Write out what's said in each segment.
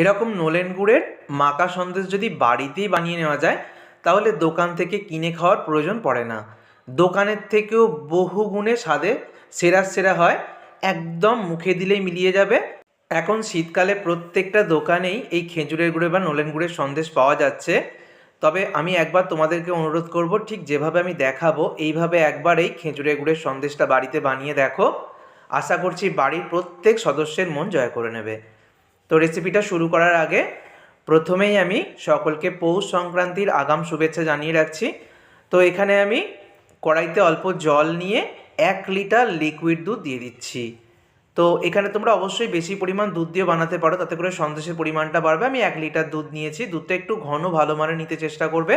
এরকম নোলেন গুড়ের মাকা সন্দেশ যদি বাড়িতেই বানিয়ে নেওয়া যায়, তাহলে দোকান থেকে কিনে খাওয়ার প্রয়োজন পড়ে না। দোকানের থেকেও বহু গুণে স্বাদে সেরা সেরা হয়, একদম মুখে দিলেই মিলিয়ে যাবে। এখন শীতকালে প্রত্যেকটা দোকানেই এই খেজুরের গুড়ের বা নোলেন গুড়ের সন্দেশ পাওয়া যাচ্ছে। তবে আমি একবার তোমাদেরকে অনুরোধ করব, ঠিক যেভাবে আমি দেখাবো, এইভাবে একবার এই খেজুরের গুড়ের সন্দেশটা বাড়িতে বানিয়ে দেখো। আশা করছি বাড়ির প্রত্যেক সদস্যের মন জয় করে নেবে। তো রেসিপিটা শুরু করার আগে প্রথমেই আমি সকলকে পৌষ সংক্রান্তির আগাম শুভেচ্ছা জানিয়ে রাখছি। তো এখানে আমি কড়াইতে অল্প জল নিয়ে এক লিটার লিকুইড দুধ দিয়ে দিচ্ছি। তো এখানে তোমরা অবশ্যই বেশি পরিমাণ দুধ দিয়ে বানাতে পারো, তাতে করে সন্দেশের পরিমাণটা বাড়বে। আমি এক লিটার দুধ নিয়েছি, দুধটা একটু ঘন ভালো মানে নিতে চেষ্টা করবে।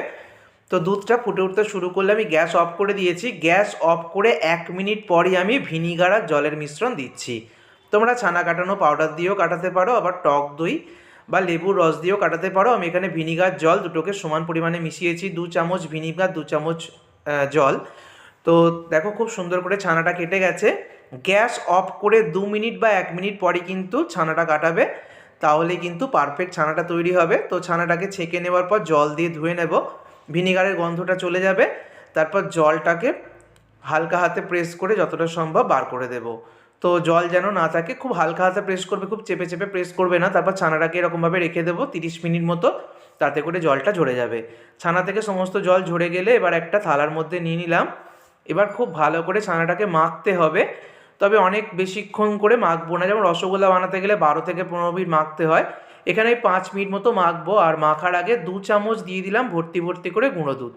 তো দুধটা ফুটে উঠতে শুরু করলে আমি গ্যাস অফ করে দিয়েছি। গ্যাস অফ করে এক মিনিট পরই আমি ভিনিগার আর জলের মিশ্রণ দিচ্ছি। তোমরা ছানা কাটানো পাউডার দিয়েও কাটাতে পারো, আবার টক দই বা লেবুর রস দিয়েও কাটাতে পারো। আমি এখানে ভিনিগার জল দুটোকে সমান পরিমাণে মিশিয়েছি, দু চামচ ভিনিগার, দু চামচ জল। তো দেখো খুব সুন্দর করে ছানাটা কেটে গেছে। গ্যাস অফ করে দু মিনিট বা এক মিনিট পরে কিন্তু ছানাটা কাটাবে। তাহলে কিন্তু পারফেক্ট ছানাটা তৈরি হবে। তো ছানাটাকে ছেঁকে নেওয়ার পর জল দিয়ে ধুয়ে নেব। ভিনিগারের গন্ধটা চলে যাবে। তারপর জলটাকে হালকা হাতে প্রেস করে যতটা সম্ভব বার করে দেব। তো জল যেন না থাকে, খুব হালকা হাতে প্রেস করবে, খুব চেপে চেপে প্রেস করবে না, তারপর ছানাটাকে এরকমভাবে রেখে দেবো তিরিশ মিনিট মতো, তাতে করে জলটা ঝরে যাবে। ছানা থেকে সমস্ত জল ঝরে গেলে এবার একটা থালার মধ্যে নিয়ে নিলাম। এবার খুব ভালো করে ছানাটাকে মাখতে হবে। তবে অনেক বেশিক্ষণ করে মাখবো না, যেমন রসগোল্লা বানাতে গেলে বারো থেকে পনেরো মিনিট মাখতে হয়। এখানে পাঁচ মিনিট মতো মাখবো, আর মাখার আগে দু চামচ দিয়ে দিলাম ভর্তি ভর্তি করে গুঁড়ো দুধ।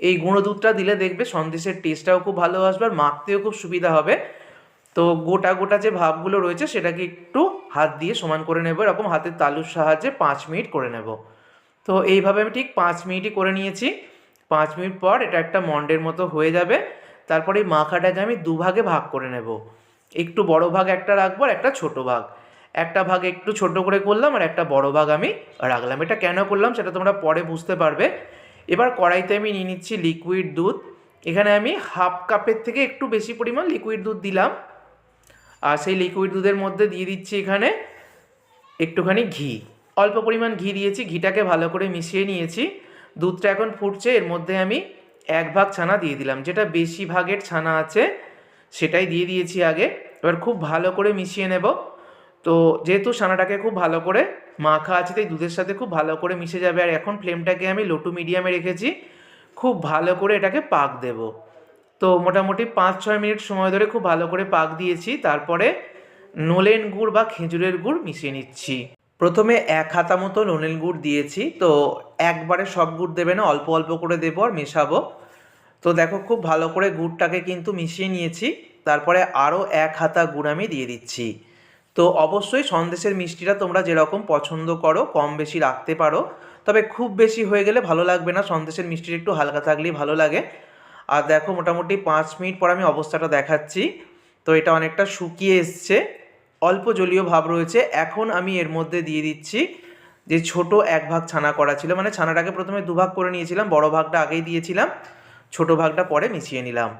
এই গুঁড়ো দুধটা দিলে দেখবে সন্দেশের টেস্টটাও খুব ভালো আসবে, আর মাখতেও খুব সুবিধা হবে। তো গোটা গোটা যে ভাবগুলো রয়েছে সেটাকে একটু হাত দিয়ে সমান করে নেব। এরকম হাতের তালুর সাহায্যে পাঁচ মিনিট করে নেব। তো এইভাবে আমি ঠিক পাঁচ মিনিটই করে নিয়েছি। পাঁচ মিনিট পর এটা একটা মন্ডের মতো হয়ে যাবে। তারপরে এই মাখাটাকে আমি দুভাগে ভাগ করে নেব। একটু বড় ভাগ একটা রাখব আর একটা ছোট ভাগ। একটা ভাগ একটু ছোট করে করলাম আর একটা বড় ভাগ আমি রাখলাম। এটা কেন করলাম সেটা তোমরা পরে বুঝতে পারবে। এবার কড়াইতে আমি নিয়ে নিচ্ছি লিকুইড দুধ। এখানে আমি হাফ কাপের থেকে একটু বেশি পরিমাণ লিকুইড দুধ দিলাম। আর সেই লিকুইড দুধের মধ্যে দিয়ে দিচ্ছি এখানে একটুখানি ঘি। অল্প পরিমাণ ঘি দিয়েছি, ঘিটাকে ভালো করে মিশিয়ে নিয়েছি। দুধটা এখন ফুটছে, এর মধ্যে আমি এক ভাগ ছানা দিয়ে দিলাম। যেটা বেশি ভাগের ছানা আছে, সেটাই দিয়ে দিয়েছি আগে। এবার খুব ভালো করে মিশিয়ে নেব। তো যেহেতু ছানাটাকে খুব ভালো করে মাখা আছে, তাই দুধের সাথে খুব ভালো করে মিশে যাবে। আর এখন ফ্লেমটাকে আমি লো টু মিডিয়ামে রেখেছি। খুব ভালো করে এটাকে পাক দেব। তো মোটামুটি পাঁচ, ছয় মিনিট সময় ধরে খুব ভালো করে পাক দিয়েছি। তারপরে নোলেন গুড় বা খেজুরের গুড় মিশিয়ে নিচ্ছি। প্রথমে এক হাতা মতো নোলেন গুড় দিয়েছি। তো একবারে সব গুড় দেবে না, অল্প অল্প করে দেবো আর মেশাবো। তো দেখো খুব ভালো করে গুড়টাকে কিন্তু মিশিয়ে নিয়েছি। তারপরে আরও এক হাতা গুড় আমি দিয়ে দিচ্ছি। তো অবশ্যই সন্দেশের মিষ্টিটা তোমরা যেরকম পছন্দ করো, কম বেশি রাখতে পারো। তবে খুব বেশি হয়ে গেলে ভালো লাগবে না। সন্দেশের মিষ্টিটা একটু হালকা থাকলেই ভালো লাগে। আর দেখো মোটামুটি পাঁচ মিনিট পর আমি অবস্থাটা দেখাচ্ছি। তো এটা অনেকটা শুকিয়ে এসছে। অল্প জলীয় ভাব রয়েছে। এখন আমি এর মধ্যে দিয়ে দিচ্ছি যে ছোট এক ভাগ ছানা করা ছিল। মানে ছানাটাকে প্রথমে দুভাগ করে নিয়েছিলাম, বড় ভাগটা আগেই দিয়েছিলাম, ছোট ভাগটা পরে মিশিয়ে নিলাম।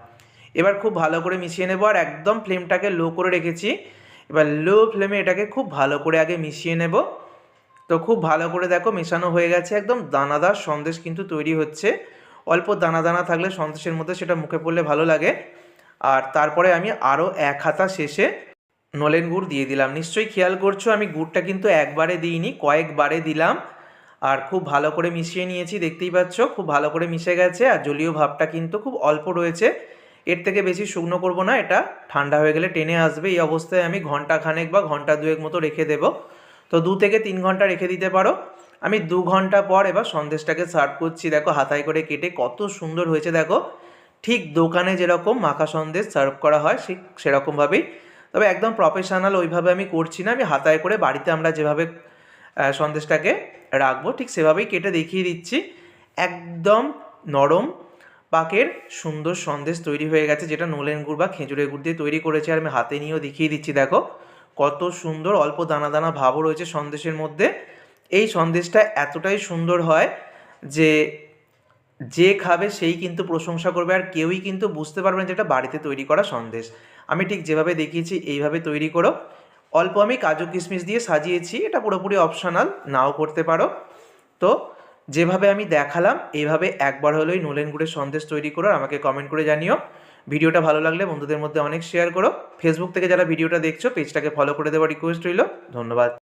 এবার খুব ভালো করে মিশিয়ে নেব আর একদম ফ্লেমটাকে লো করে রেখেছি। এবার লো ফ্লেমে এটাকে খুব ভালো করে আগে মিশিয়ে নেব। তো খুব ভালো করে দেখো মেশানো হয়ে গেছে। একদম দানাদার সন্দেশ কিন্তু তৈরি হচ্ছে। অল্প দানা দানা থাকলে সন্দেশের মধ্যে সেটা মুখে পড়লে ভালো লাগে। আর তারপরে আমি আরও এক হাতা শেষে নলেন গুড় দিয়ে দিলাম। নিশ্চয়ই খেয়াল করছ, আমি গুড়টা কিন্তু একবারে দিইনি, কয়েকবারে দিলাম। আর খুব ভালো করে মিশিয়ে নিয়েছি, দেখতেই পাচ্ছ, খুব ভালো করে মিশে গেছে। আর জলীয় ভাবটা কিন্তু খুব অল্প রয়েছে। এর থেকে বেশি শুকনো করব না, এটা ঠান্ডা হয়ে গেলে টেনে আসবে। এই অবস্থায় আমি ঘণ্টা খানেক বা ঘণ্টা দুয়েক মতো রেখে দেবো। তো দু থেকে তিন ঘণ্টা রেখে দিতে পারো। আমি দু ঘণ্টা পর এবার সন্দেশটাকে সার্ভ করছি। দেখো, হাতায় করে কেটে কত সুন্দর হয়েছে, দেখো। ঠিক দোকানে যেরকম মাখা সন্দেশ সার্ভ করা হয়, ঠিক সেরকমভাবেই। তবে একদম প্রফেশনাল ওইভাবে আমি করছি না। আমি হাতায় করে বাড়িতে আমরা যেভাবে সন্দেশটাকে রাখব, ঠিক সেভাবেই কেটে দেখিয়ে দিচ্ছি। একদম নরম পাকের সুন্দর সন্দেশ তৈরি হয়ে গেছে, যেটা নোলেন গুড় বা খেজুরের গুড় দিয়ে তৈরি করেছে আর আমি হাতে নিয়েও দেখিয়ে দিচ্ছি, দেখো। কত সুন্দর অল্প দানা দানা ভাবও রয়েছে সন্দেশের মধ্যে। এই সন্দেশটা এতটাই সুন্দর হয় যে যে খাবে সেই কিন্তু প্রশংসা করবে আর কেউই কিন্তু বুঝতে পারবে না যে এটা বাড়িতে তৈরি করা সন্দেশ। আমি ঠিক যেভাবে দেখিয়েছি, এইভাবে তৈরি করো। অল্প আমি কাজু কিশমিশ দিয়ে সাজিয়েছি, এটা পুরোপুরি অপশনাল নাও করতে পারো। তো যেভাবে আমি দেখালাম, এইভাবে একবার হলেই নলেন গুড়ের সন্দেশ তৈরি করো আমাকে কমেন্ট করে জানিও। ভিডিওটা ভালো লাগলে বন্ধুদের মধ্যে অনেক শেয়ার করো। ফেসবুক থেকে যারা ভিডিওটা দেখছ পেজটাকে ফলো করে দেওয়ার রিকোয়েস্ট রইল। ধন্যবাদ।